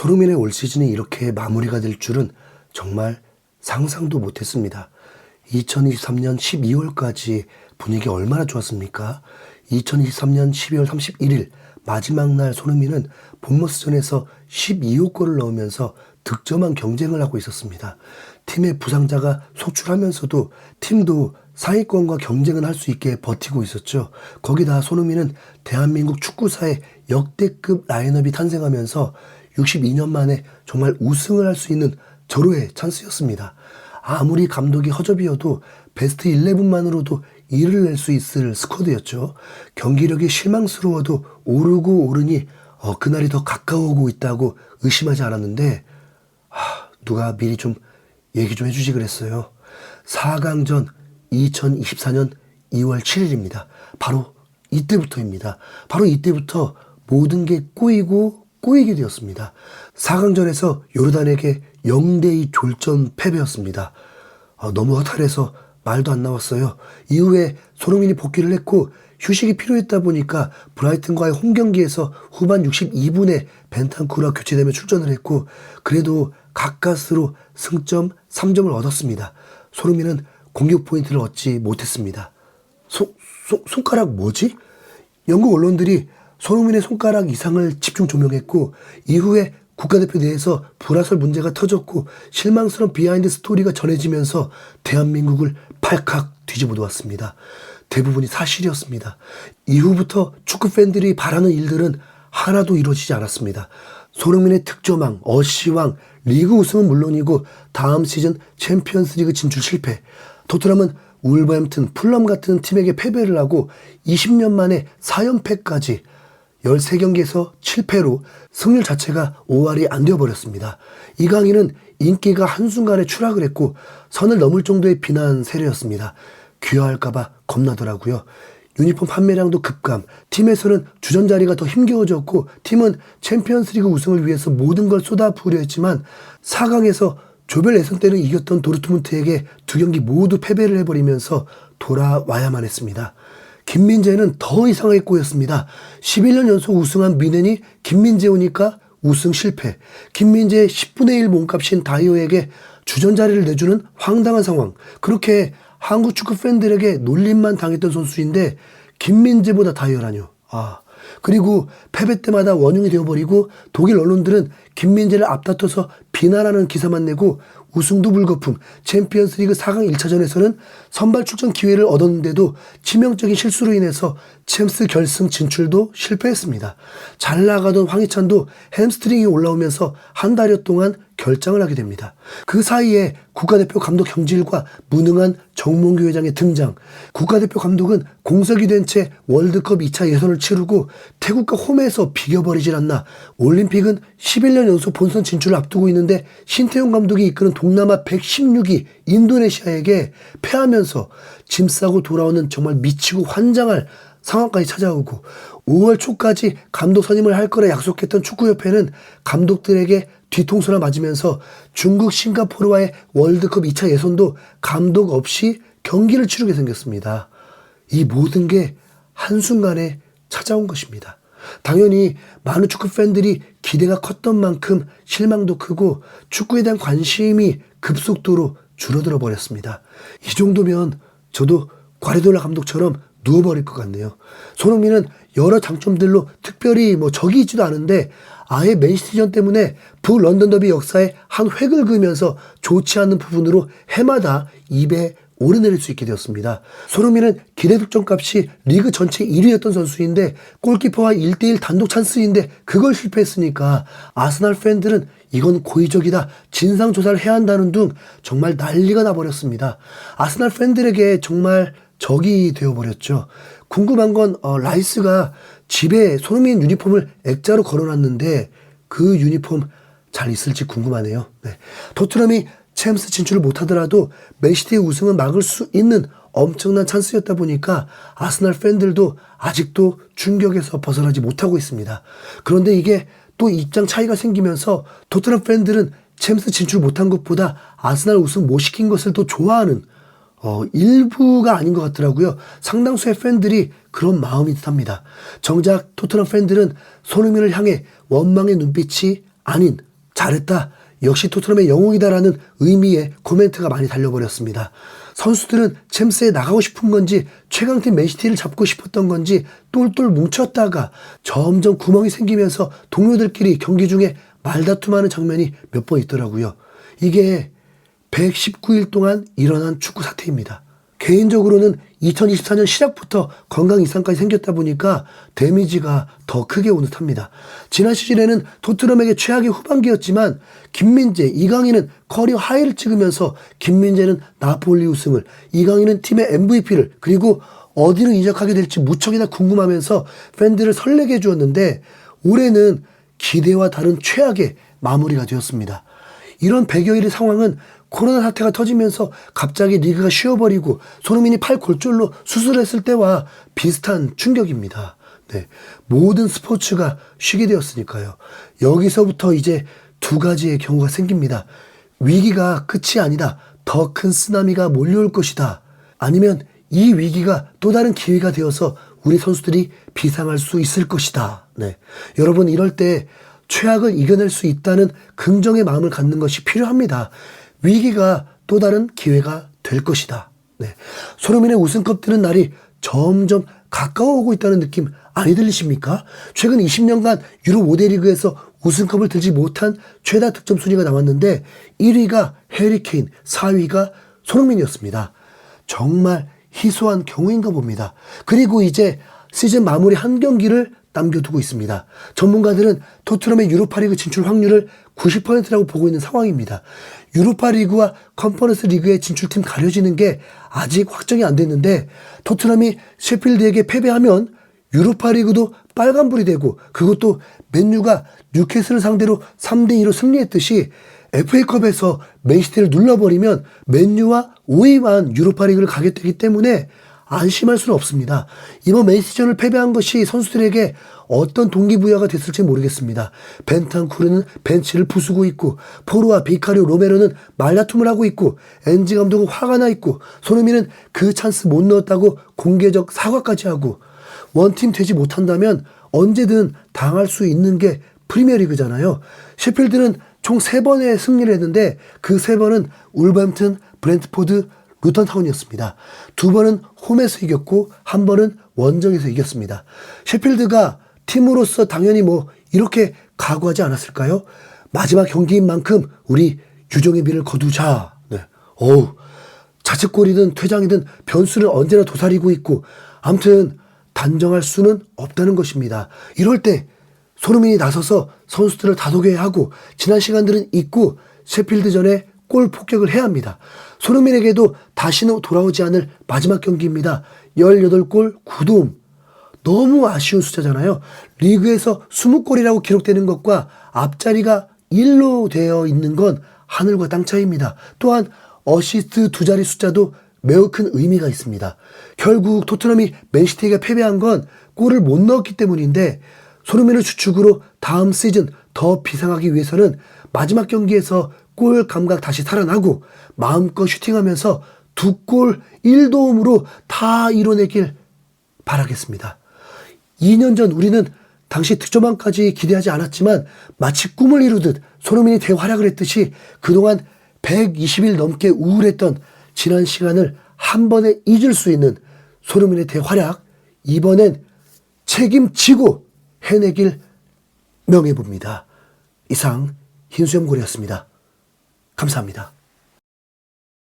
손흥민의 올 시즌이 이렇게 마무리가 될 줄은 정말 상상도 못했습니다. 2023년 12월까지 분위기 얼마나 좋았습니까? 2023년 12월 31일 마지막 날 손흥민은 본머스전에서 12호 골을 넣으면서 득점한 경쟁을 하고 있었습니다. 팀의 부상자가 속출하면서도 팀도 상위권과 경쟁을 할 수 있게 버티고 있었죠. 거기다 손흥민은 대한민국 축구사의 역대급 라인업이 탄생하면서 62년 만에 정말 우승을 할 수 있는 절호의 찬스였습니다. 아무리 감독이 허접이어도 베스트 11만으로도 일을 낼 수 있을 스쿼드였죠. 경기력이 실망스러워도 오르고 오르니 어, 그날이 더 가까워오고 있다고 의심하지 않았는데 하, 누가 미리 좀 얘기 좀 해주지 그랬어요. 4강전 2024년 2월 7일입니다. 바로 이때부터입니다. 바로 이때부터 모든 게 꼬이고 꼬이게 되었습니다. 4강전에서 요르단에게 0대2 졸전 패배였습니다. 아, 너무 허탈해서 말도 안 나왔어요. 이후에 손흥민이 복귀를 했고 휴식이 필요했다 보니까 브라이튼과의 홈 경기에서 후반 62분에 벤탄쿠라 교체되며 출전을 했고 그래도 가까스로 승점 3점을 얻었습니다. 손흥민은 공격 포인트를 얻지 못했습니다. 손, 손, 손가락 뭐지? 영국 언론들이 손흥민의 손가락 이상을 집중 조명했고 이후에 국가대표 내에서 불화설 문제가 터졌고 실망스러운 비하인드 스토리가 전해지면서 대한민국을 팔칵 뒤집어 놓았습니다. 대부분이 사실이었습니다. 이후부터 축구 팬들이 바라는 일들은 하나도 이루어지지 않았습니다. 손흥민의 득점왕, 어시왕, 리그 우승은 물론이고 다음 시즌 챔피언스리그 진출 실패. 토트넘은 울버햄튼, 풀럼 같은 팀에게 패배를 하고 20년 만에 4연패까지 13경기에서 7패로 승률 자체가 5할이 안 되어버렸습니다. 이강인은 인기가 한순간에 추락을 했고 선을 넘을 정도의 비난 세례였습니다. 귀화할까봐 겁나더라고요. 유니폼 판매량도 급감, 팀에서는 주전 자리가 더 힘겨워졌고 팀은 챔피언스리그 우승을 위해서 모든 걸 쏟아부으려 했지만 4강에서 조별 예선 때는 이겼던 도르트문트에게 두 경기 모두 패배를 해버리면서 돌아와야만 했습니다. 김민재는 더 이상하게 꼬였습니다. 11년 연속 우승한 미넨이 김민재 오니까 우승 실패. 김민재의 10분의 1 몸값인 다이오에게 주전 자리를 내주는 황당한 상황. 그렇게 한국 축구 팬들에게 놀림만 당했던 선수인데 김민재보다 다이어라뇨. 아. 그리고 패배 때마다 원흉이 되어버리고 독일 언론들은 김민재를 앞다퉈서 비난하는 기사만 내고 우승도 불거품 챔피언스리그 4강 1차전에서는 선발 출전 기회를 얻었는데도 치명적인 실수로 인해서 챔스 결승 진출도 실패했습니다. 잘 나가던 황희찬도 햄스트링이 올라오면서 한 달여 동안 결장을 하게 됩니다. 그 사이에 국가대표 감독 경질과 무능한 정몽규 회장의 등장. 국가대표 감독은 공석이 된 채 월드컵 2차 예선을 치르고 태국과 홈에서 비겨버리질 않나. 올림픽은 11년 연속 본선 진출을 앞두고 있는데 신태용 감독이 이끄는 동남아 116위 인도네시아에게 패하면서 짐 싸고 돌아오는 정말 미치고 환장할 상황까지 찾아오고 5월 초까지 감독 선임을 할 거라 약속했던 축구협회는 감독들에게 뒤통수나 맞으면서 중국 싱가포르와의 월드컵 2차 예선도 감독 없이 경기를 치르게 생겼습니다. 이 모든 게 한순간에 찾아온 것입니다. 당연히 많은 축구 팬들이 기대가 컸던 만큼 실망도 크고 축구에 대한 관심이 급속도로 줄어들어 버렸습니다. 이 정도면 저도 과리돌라 감독처럼 누워버릴 것 같네요. 손흥민은 여러 장점들로 특별히 뭐 적이 있지도 않은데 아예 맨시티전 때문에 북 런던 더비 역사에 한 획을 그으면서 좋지 않은 부분으로 해마다 입에 오르내릴 수 있게 되었습니다. 손흥민은 기대 득점 값이 리그 전체 1위였던 선수인데 골키퍼와 1대1 단독 찬스인데 그걸 실패했으니까 아스날 팬들은 이건 고의적이다. 진상 조사를 해야 한다는 등 정말 난리가 나버렸습니다. 아스날 팬들에게 정말 적이 되어버렸죠. 궁금한 건 어, 라이스가 집에 손흥민 유니폼을 액자로 걸어놨는데 그 유니폼 잘 있을지 궁금하네요. 네. 토트넘이 챔스 진출을 못하더라도 맨시티의 우승은 막을 수 있는 엄청난 찬스였다 보니까 아스날 팬들도 아직도 충격에서 벗어나지 못하고 있습니다. 그런데 이게 또 입장 차이가 생기면서 토트넘 팬들은 챔스 진출 못한 것보다 아스날 우승 못 시킨 것을 더 좋아하는 어, 일부가 아닌 것 같더라고요. 상당수의 팬들이 그런 마음이 듯합니다. 정작 토트넘 팬들은 손흥민을 향해 원망의 눈빛이 아닌 잘했다. 역시 토트넘의 영웅이다라는 의미의 코멘트가 많이 달려버렸습니다. 선수들은 챔스에 나가고 싶은 건지 최강팀 맨시티를 잡고 싶었던 건지 똘똘 뭉쳤다가 점점 구멍이 생기면서 동료들끼리 경기 중에 말다툼하는 장면이 몇 번 있더라고요. 이게 119일 동안 일어난 축구 사태입니다. 개인적으로는 2024년 시작부터 건강 이상까지 생겼다 보니까 데미지가 더 크게 오는 듯합니다. 지난 시즌에는 토트넘에게 최악의 후반기였지만 김민재, 이강인은 커리어 하이를 찍으면서 김민재는 나폴리 우승을, 이강인은 팀의 MVP를 그리고 어디로 이적하게 될지 무척이나 궁금하면서 팬들을 설레게 해주었는데 올해는 기대와 다른 최악의 마무리가 되었습니다. 이런 100여일의 상황은 코로나 사태가 터지면서 갑자기 리그가 쉬어버리고 손흥민이 팔 골절로 수술했을 때와 비슷한 충격입니다. 네. 모든 스포츠가 쉬게 되었으니까요. 여기서부터 이제 두 가지의 경우가 생깁니다. 위기가 끝이 아니다. 더 큰 쓰나미가 몰려올 것이다. 아니면 이 위기가 또 다른 기회가 되어서 우리 선수들이 비상할 수 있을 것이다. 네. 여러분, 이럴 때 최악을 이겨낼 수 있다는 긍정의 마음을 갖는 것이 필요합니다. 위기가 또 다른 기회가 될 것이다. 네. 손흥민의 우승컵 드는 날이 점점 가까워오고 있다는 느낌 아니 들리십니까? 최근 20년간 유럽 5대 리그에서 우승컵을 들지 못한 최다 득점 순위가 나왔는데 1위가 해리케인, 4위가 손흥민이었습니다. 정말 희소한 경우인가 봅니다. 그리고 이제 시즌 마무리 한 경기를 남겨두고 있습니다. 전문가들은 토트넘의 유로파리그 진출 확률을 90%라고 보고 있는 상황입니다. 유로파 리그와 컨퍼런스 리그의 진출팀 가려지는 게 아직 확정이 안 됐는데 토트넘이 셰필드에게 패배하면 유로파 리그도 빨간불이 되고 그것도 맨유가 뉴캐슬을 상대로 3대 2로 승리했듯이 FA컵에서 맨시티를 눌러버리면 맨유와 5위만 유로파 리그를 가게 되기 때문에 안심할 수는 없습니다. 이번 맨시티전을 패배한 것이 선수들에게 어떤 동기부여가 됐을지 모르겠습니다. 벤탄쿠르는 벤치를 부수고 있고 포로와 비카리오 로메로는 말다툼을 하고 있고 엔지 감독은 화가 나 있고 손흥민은 그 찬스 못 넣었다고 공개적 사과까지 하고 원팀 되지 못한다면 언제든 당할 수 있는 게 프리미어리그잖아요. 셰필드는 총 3번의 승리를 했는데 그 3번은 울버햄튼, 브렌트포드, 루턴 타운이었습니다. 두 번은 홈에서 이겼고 한 번은 원정에서 이겼습니다. 셰필드가 팀으로서 당연히 뭐 이렇게 각오하지 않았을까요? 마지막 경기인 만큼 우리 유종의 미를 거두자. 네. 어우, 자책골이든 퇴장이든 변수는 언제나 도사리고 있고 아무튼 단정할 수는 없다는 것입니다. 이럴 때 손흥민이 나서서 선수들을 다독여야 하고 지난 시간들은 잊고 셰필드전에 골 폭격을 해야 합니다. 손흥민에게도 다시는 돌아오지 않을 마지막 경기입니다. 18골 9도움. 너무 아쉬운 숫자잖아요. 리그에서 20골이라고 기록되는 것과 앞자리가 1로 되어 있는 건 하늘과 땅 차이입니다. 또한 어시스트 두 자리 숫자도 매우 큰 의미가 있습니다. 결국 토트넘이 맨시티에게 패배한 건 골을 못 넣었기 때문인데 손흥민을 주축으로 다음 시즌 더 비상하기 위해서는 마지막 경기에서 골 감각 다시 살아나고 마음껏 슈팅하면서 두 골 1도움으로 다 이뤄내길 바라겠습니다. 2년 전 우리는 당시 득점왕까지 기대하지 않았지만 마치 꿈을 이루듯 손흥민이 대활약을 했듯이 그동안 120일 넘게 우울했던 지난 시간을 한 번에 잊을 수 있는 손흥민의 대활약 이번엔 책임지고 해내길 명해봅니다. 이상 흰수염고리였습니다. 감사합니다.